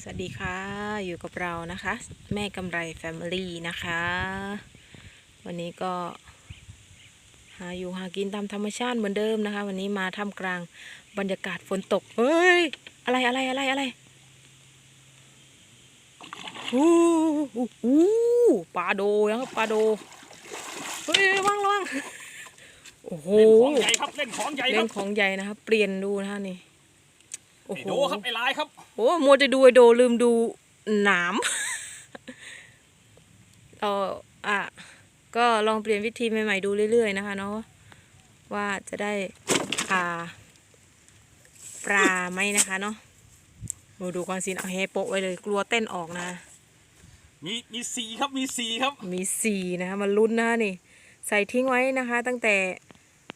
สวัสดีค่ะ อยู่กับเรานะคะ แม่กำไรแฟมิลี่นะคะ วันนี้ก็ หาอยู่หากินตามธรรมชาติเหมือนเดิมนะคะ วันนี้มาท่ามกลางบรรยากาศฝนตกเฮ้ย อะไรอะไรอะไรอะไรอู้หูอู้ปลาโดนะครับปลาโดเฮ้ยระวังระวังโอ้โหเล่นของใหญ่ครับเล่นของใหญ่คเล่รันบของใหญ่นะครับ เปลี่ยนดูนะคะนี่ โอ้ไอ้โหโดครับไอ้ลายครับโอ้มัวจะดูไอโดลืมดูหนาม เราอะ ก็ลองเปลี่ยนวิธีใหม่ๆดูเรื่อยๆนะคะเนาะว่าจะได้อ่าปลาไหมนะคะเนาะโอ้ดูก่อนสิเอาแฮโปะไว้เลยกลัวเต้นออกนะ มีมีสีครับมีสีครับ มีสี่นะคะมาลุ้นนะคะนี่ ใส่ทิ้งไว้นะคะ ตั้งแต่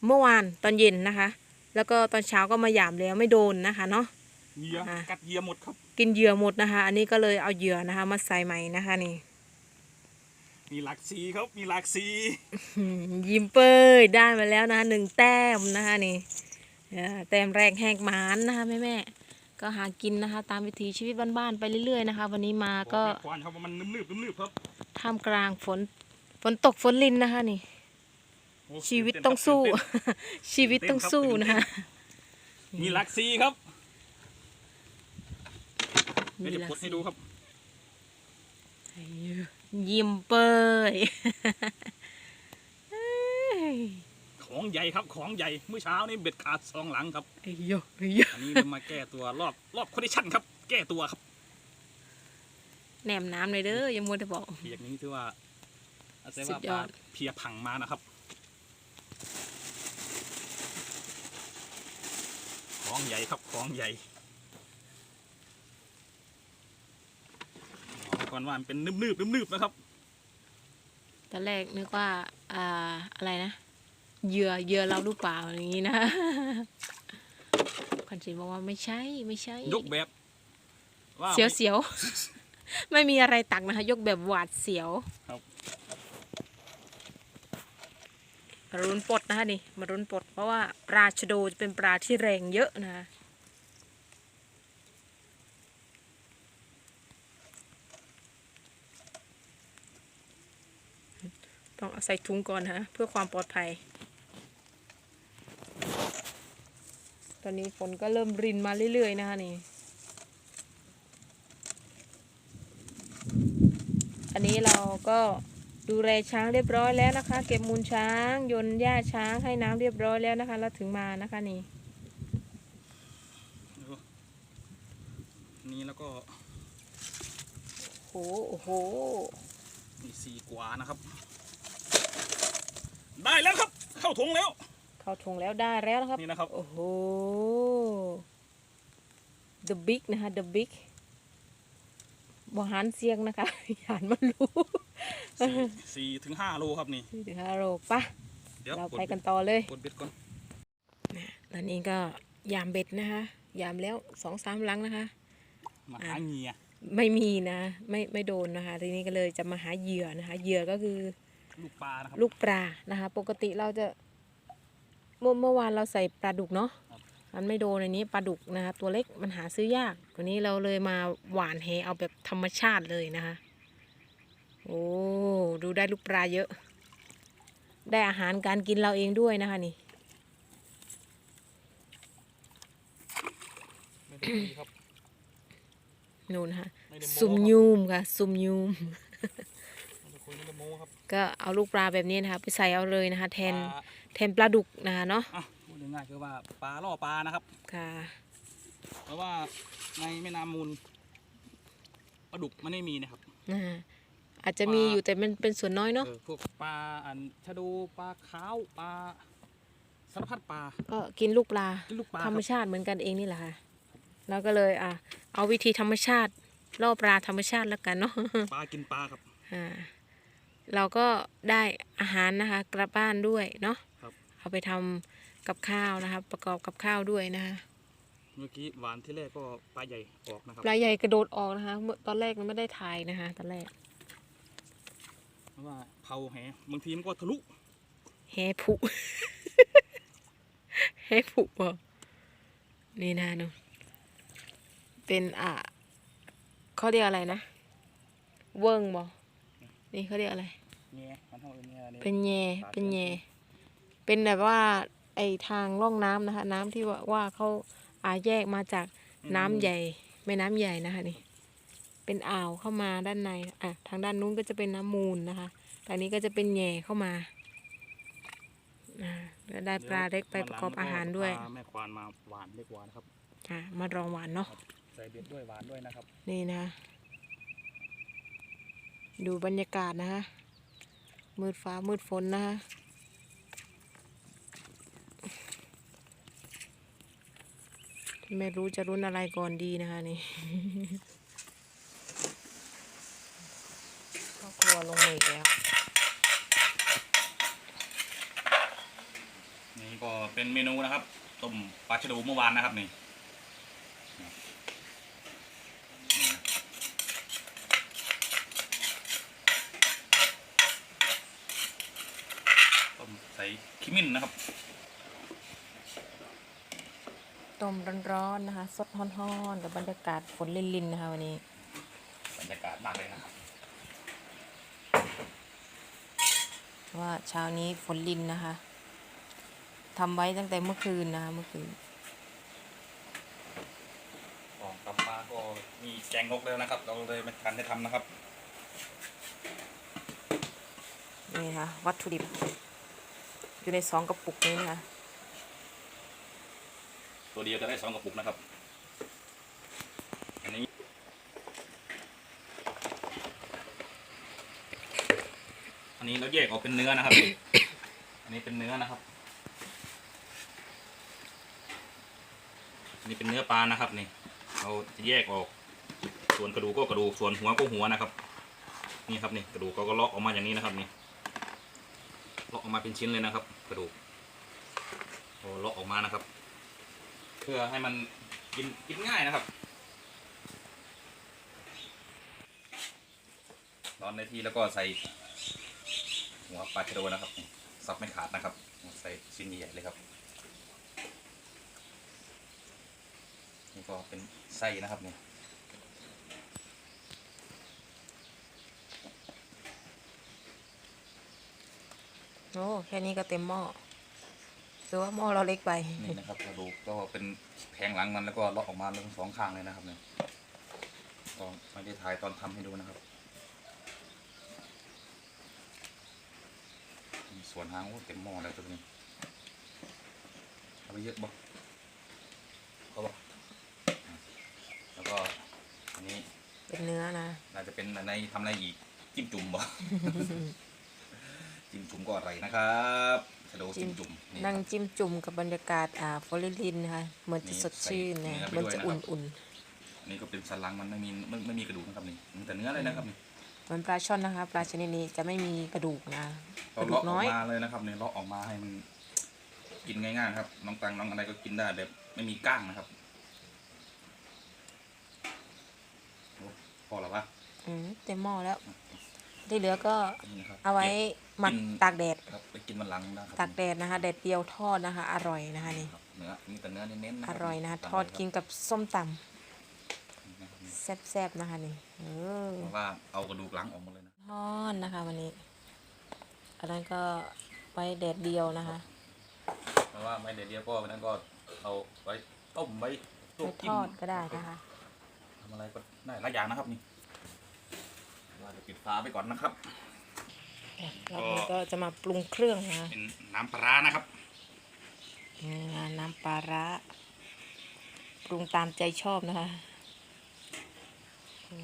เมื่อวานตอนเย็นนะคะ แล้วก็ตอนเช้าก็มาหยามแล้วไม่โดนนะคะเนาะ เหยื่ออะกัดเหยื่อหมดครับ กินเหยื่อหมดนะคะ อันนี้ก็เลยเอาเหยื่อนะคะ มาใส่ใหม่นะคะนี่ มีหลักสีครับ มีหลักสีอืมยิ้มเป้ยได้มาแล้วนะคะหนึ่งแต้มนะคะนี่เอ่อแต้มแรกแหกหมานนะคะแม่แม่ๆก็หากินนะคะ ตามวิถีชีวิตบ้านๆไปเรื่อยๆนะคะ วันนี้มาก็บอกแม่ควานครับว่ามันนึบๆนึบๆครับท่ามกลางฝนฝนตกฝนลินนะคะนี่โอ้ชีวิตนเนต้องสู้ครับชีวิตต้องสู้นะคะตื่นเต้นมีหลักสีครับมี เดี๋ยวจะหลัปลกดสีให้ดูครับยิ้มเป้ยเอ้ยของใหญ่ครับของใหญ่เมื่อเช้านี่เบ็ดขาดสองหลังครับไอ้โยไอ้โยอันนี้เรามาแก้ตัวรอบรอบคอนดิชั่นครับ แก้ตัวครับแหนมน้ำเลยเด้ออยังมัวแต่บอกเพียกนี้ถือว่าอาศัยสุว่าดยปอลาดเพียพังมานะครับ ของใหญ่ครับของใหญ่บอ กก่อนว่ามันเป็นนึบๆนึบๆนะครับตอนแรกนึกว่าอ่าอะไรนะเหยื่อเหยื่อเราหรือเปล่าอย่างนี้นะคอนจินบอกว่าไม่ใช่ไม่ใช่ยกแบบว่าเสียวเสียวไม่มีอะไรตักนะคะ ยกแบบหวาดเสียวครับ มารุนปลดนะคะนี่มารุนปลดเพราะว่าปลาชะโดจะเป็นปลาที่แรงเยอะนะคะ ต้องเอาใส่ถุงก่อนนะเพื่อความปลอดภัย ตอนนี้ฝนก็เริ่มรินมาเรื่อยๆนะคะนี่ อันนี้เราก็ดูแลช้างเรียบร้อยแล้วนะคะ เก็บมูลช้างโยนหญ้าช้างให้น้ำเรียบร้อยแล้วนะคะ แล้วถึงมานะคะนี่นี่แล้วก็โหโอ้โหมีสี่กว่านะครับ ได้แล้วครับ เข้าถุงแล้ว เข้าถุงแล้วได้แล้วนะครับ นี่นะครับ โอ้โห the big นะคะ the big บอหารเสียงนะคะหานมันรู้สี่สี่ถึงห้าโลครับนี่สี่ถึงห้าโลปะเดี๋ยวเรากดไปกันต่อเลยกดเบ็ดก่อนตอนนี้ก็ยามเบ็ดนะคะ ยามแล้วสองสามหลังนะคะ มาหาเงียไม่มีนะ ไม่ไม่โดนนะคะ ทีนี้ก็เลยจะมาหาเหยื่อนะคะ เหยื่อก็คือ ลูกปลานะครับ ลูกปลานะคะ ปกติเราจะเมื่อเมื่อวานเราใส่ปลาดุกเนาะครับ มันไม่โดนในนี้ปลาดุกนะคะตัวเล็กมันหาซื้อยากวันนี้เราเลยมาหวานแหเอาแบบธรรมชาติเลยนะคะ โอ้ดูได้ลูกปลาเยอะ ได้อาหารการกินเราเองด้วยนะคะนี่ ไม่ได้ดีครับ นู่นนะคะไม่ได้โม้ซุ่มครับยูมค่ะซุ่มยูม ไม่ได้คุยไม่ได้โม้ครับ ก็เอาลูกปลาแบบนี้นะคะ ไปใส่เอาเลยนะคะ แทนปลาแทนปลาดุกนะคะเนาะอะพูดง่ายๆคือว่าปลาล่อปลานะครับค่ะเพราะว่าในแม่น้ำมูลปลาดุกมันไม่มีนะครับอ่าอาจจะมีอยู่แต่มันเป็นส่วนน้อยเนาะเออพวกปลาอันชะโดูปลาขาวปลาสารพัดปลาก็กินลูกปลาที่ลูกปลาธรรมครับชาติเหมือนกันเองนี่แหละค่ะเราก็เลยอะเอาวิธีธรรมชาติล่อปลาธรรมชาติแล้วกันเนาะปลากินปลาครับอ่า เราก็ได้อาหารนะคะ กลับบ้านด้วยเนาะครับเอาไปทำกับข้าวนะคะ ประกอบกับข้าวด้วยนะคะเมื่อกี้หวานที่แรกก็ปลาใหญ่ออกนะครับปลาใหญ่กระโดดออกนะคะเมื่อตอนแรกมันไม่ได้ถ่ายนะคะตอนแรกเพราะว่าเผาแหบางทีมันก็ทะลุแฮผุแฮผุบ่นี่นะเนาะเป็นอะเขาเรียกอะไรนะ เวิ้งบอ นี่เขาเรียกอะไร เนี่ยมันเท่าเนี่ยนี่เป็นแยเป็นแยเป็นแบบว่าไอทางร่องน้ำนะคะ น้ำที่ว่าว่าเขาอาแยกมาจากน้ำใหญ่แม่น้ำใหญ่นะคะนี่ เป็นอ่าวเข้ามาด้านในอะทางด้านนู้นก็จะเป็นน้ำมูลนะคะทางนี้ก็จะเป็นแยเข้ามาอ่าแล้วได้ปลาเล็กไปประกอบอาหารด้วยพแม่ควานมาหวานเล็กหวานครับ อะมาลองหวานเนาะใส่เบ็ดด้วยหวานด้วยนะครับ นี่นะ ดูบรรยากาศนะคะมืดฟ้ามืดฝนนะคะไม่รู้จะรุนอะไรก่อนดีนะคะนี่ครอบครัวลงมือแล้ว นี่ก็เป็นเมนูนะครับ ต้มปลาชะโดูเมื่อวานนะครับนี่ต้มใส่ ขมิ้นนะครับต้มร้อนๆนะคะ สดฮ้อนๆกับบรรยากาศฝนลินๆนะคะวันนี้ บรรยากาศมากเลยนะครับ ว่าเช้านี้ฝนลินนะคะทำไว้ตั้งแต่เมื่อคืนนะคะเมื่อคืนก่อนกลับมาก็มีแกงนกแล้วนะครับ เราเลยไม่ทันได้ทำนะครับ นี่ค่ะวัตถุดิบ อยู่ในสองกระปุกนี้นะคะตัวเดียวจะได้สองกระปุกนะครับ อันนี้ อันนี้เราแยกออกเป็นเนื้อนะครับ อันนี้เป็นเนื้อนะครับ อันนี้เป็นเนื้อปลานะครับนี่ เราจะแยกออก ส่วนกระดูกก็กระดูก ส่วนหัวก็หัวนะครับ นี่ครับนี่กระดูกเขาก็เลาะออกมาอย่างนี้นะครับนี่ เลาะออกมาเป็นชิ้นเลยนะครับ กระดูกโอ้เลาะออกมานะครับ เพื่อให้มันกินกินง่ายนะครับร้อนในที่แล้วก็ใส่หัวปลาชะโดนะครับซับไม่ขาดนะครับ ใส่ชิ้นใหญ่ๆเลยครับ นี่ก็เป็นไส้นะครับเนี่ย โอ้แค่นี้ก็เต็มหม้อหรือว่าหม้อเราเล็กไป นี่นะครับกระดูกก็เป็นแผงหลังมันแล้วก็เลาะออกมาทั้งสองข้างเลยนะครับเนี่ยก็ไม่ได้ถ่ายตอนทำให้ดูนะครับมีส่วนหางโอ้เต็มหม้อแล้วตัวนี้เอาไปเยอะบ่เขาบอกอะแล้วก็อันนี้เป็นเนื้อนะน่าจะเป็นในทำอะไรอีกจิ้มจุ่มบ่จิ้ มจุ่มก็อร่อยนะครับชะโดจิ้มจุ่มนี่นั่งจิ้มจุ่มกับบรรยากาศอ่าฟลอริลินนะคะเหมือนจะสดชื่นนะใส่เหมือนจะเนื้อไปด้วยนะครับอุ่นอันนี้ก็เป็นสันหลังมันไม่มีไม่ไม่มีกระดูกนะครับนี่มีแต่เนื้อเลยนะครับนี่ๆเหมือนปลาช่อนนะคะปลาชนิดนี้จะไม่มีกระดูกนะกเราระดูเลาะกอน้ออกยมาเลยนะครับเนี่ยเลาะออกมาให้มันกินง่ายๆครับน้องตังน้องอะไรก็กินได้แบบไม่มีก้างนะครับโอ้พอแล้ววะอืมเต็มหม้อแล้ว ที่เหลือก็นี่นะครับเอาไว้หมักกินตากแดดครับไปกินวันหลังนะครับตากแดดนะคะแดดเดียวทอดนะคะ อร่อยนะคะนี่ครับเนื้อมีแต่เนื้อเน้นๆนะคอรับร่อยนะคะตามทอดเลยครับกินกับส้มตำนะครับนี่แซ่บๆนะคะนี่เออเพราะว่าเอากระดูกหลังออกมาเลยนะทอดนะคะ วันนี้อันนั้นก็ไว้แดดเดียวนะคะ เพราะว่าไม่เดี๋ยวเดียวก็วันนั้นก็เอาไว้ต้มไว้ลวไว้กทจิ้มอดก็ได้นะคะทำอะไรก็ได้หลายอย่างนะครับนี่ ว่าจะปิดฝาไปก่อนนะครับรอบนี้ก็จะมาปรุงเครื่องนะคะเป็นน้ำปลาร้านะครับอ่าน้ำปลาร้าปรุงตามใจชอบนะคะโอ้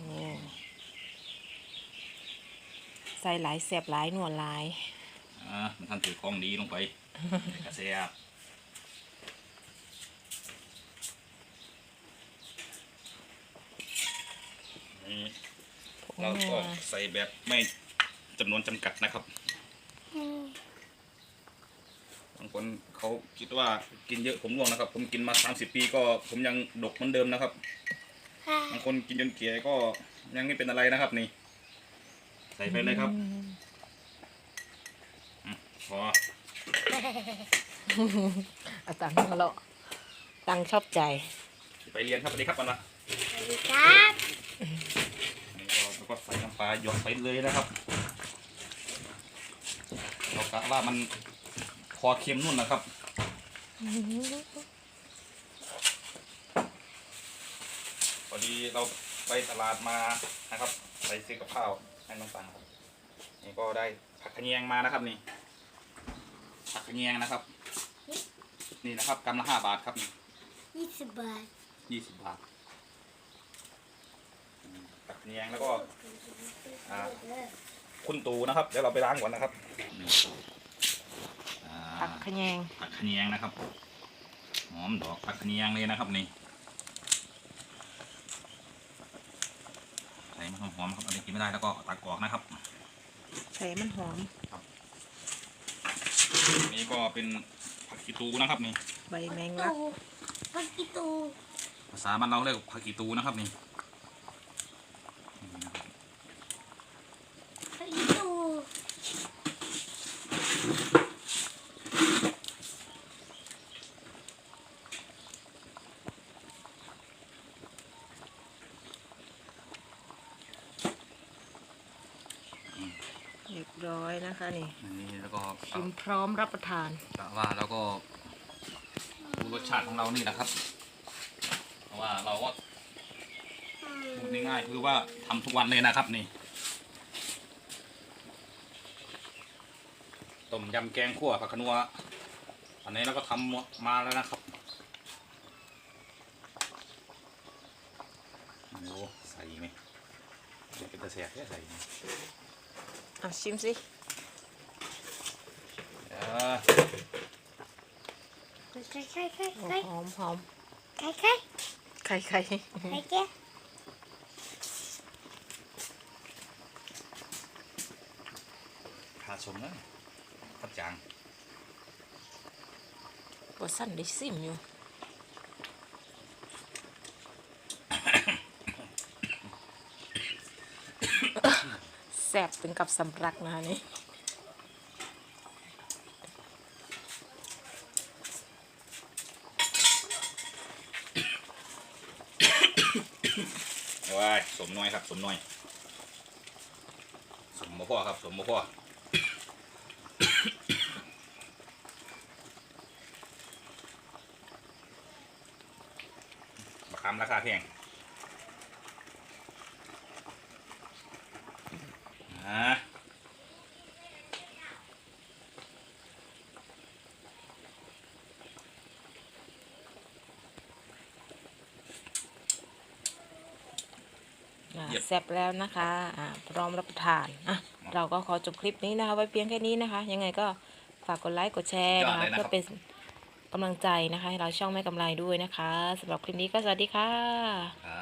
ใส่หลายแสบหลายหนวดหลายอ่ามันท่านถือของดีลงไปกระเซียบนี่ เราก็ใส่แบบไม่จำนวนจำกัดนะครับ บางคนเขาคิดว่ากินเยอะผมร่วงนะครับ ผมกินมา30ปีก็ผมยังดกเหมือนเดิมนะครับ บางคนกินจนเกลี่ยก็ยังไม่เป็นอะไรนะครับนี่ ใส่ไปเลยครับอืมพอเอาตังค์มาละตังค์ชอบใจ ไปเรียนครับสวัสดีครับวันละสวัสดีครับ ใส่น้ำปลาหยดไปเลยนะครับเรากะว่ามันพอเค็มนุ่นนะครับพอดีเราไปตลาดมานะครับ ไปซื้อกับข้าวให้น้องฟังครับนี่ก็ได้ผักขะแยงมานะครับนี่ผักขะแยงนะครับ นี่นะครับกำละห้าบาทครับนี่ยี่สิบบาทยี่สิบบาทอื มผักขะแยงแล้วก็อ่าคุณตูนะครับเดี๋ยวเราไปล้างก่อนนะครับนี่อ่าผักขะแยงผักขะแยงนะครับหอมดอกผักขะแยงเลยนะครับนี่ใส่มันหอมๆครับอันนี้กินไม่ได้แล้วก็ตักออกนะครับ ใส่มันหอมนี่ก็เป็นผักกีตูนะครับนี่ ใบแมงลักตูพักกีตู ภาษาบ้านเราเรียกผักกีตูนะครับนี่นี่นะครับ พักกีตู เรียบร้อยนะคะนี่อันนี้แล้วก็ชิมพร้อมรับประทานกะว่าแล้วก็ดูรสชาติของเรานี่แหละครับเพราะว่าเราก็พูดง่ายๆคือว่าทำทุกวันเลยนะครับนี่ต้มยำแกงขั่วผักขนัวอันนี้เราก็ทำมาแล้วนะครับโอ้ใส่ไหมเป็นตะเสียบแค่ใส่ไหม อะชิมสิเดี๋ยวไข่ไข่ไข่โอ้ไข่หอมหอมไข่ไข่ ไข่ไข่ ไข่แก่ ขาชมนะพัดจาง บสั้นได้ ซิมอยู่แซ่บถึงกับสำลักนะคะนี่ว้ายสมน้อยครับ สมน้อย สมบ่พ่อครับ สมบ่พ่อบักคำราคาแพง อ่าอะแซ่บแล้วนะคะอะพร้อมรับประทานอะเราก็ขอจบคลิปนี้นะคะ ไว้เพียงแค่นี้นะคะ ยังไงก็ฝากกดไลค์กดแชร์นะคะเพื่อเป็นกำลังใจนะคะ ให้เราช่องแม่กำไรด้วยนะคะสำหรับคลิปนี้ก็สวัสดีค่ะ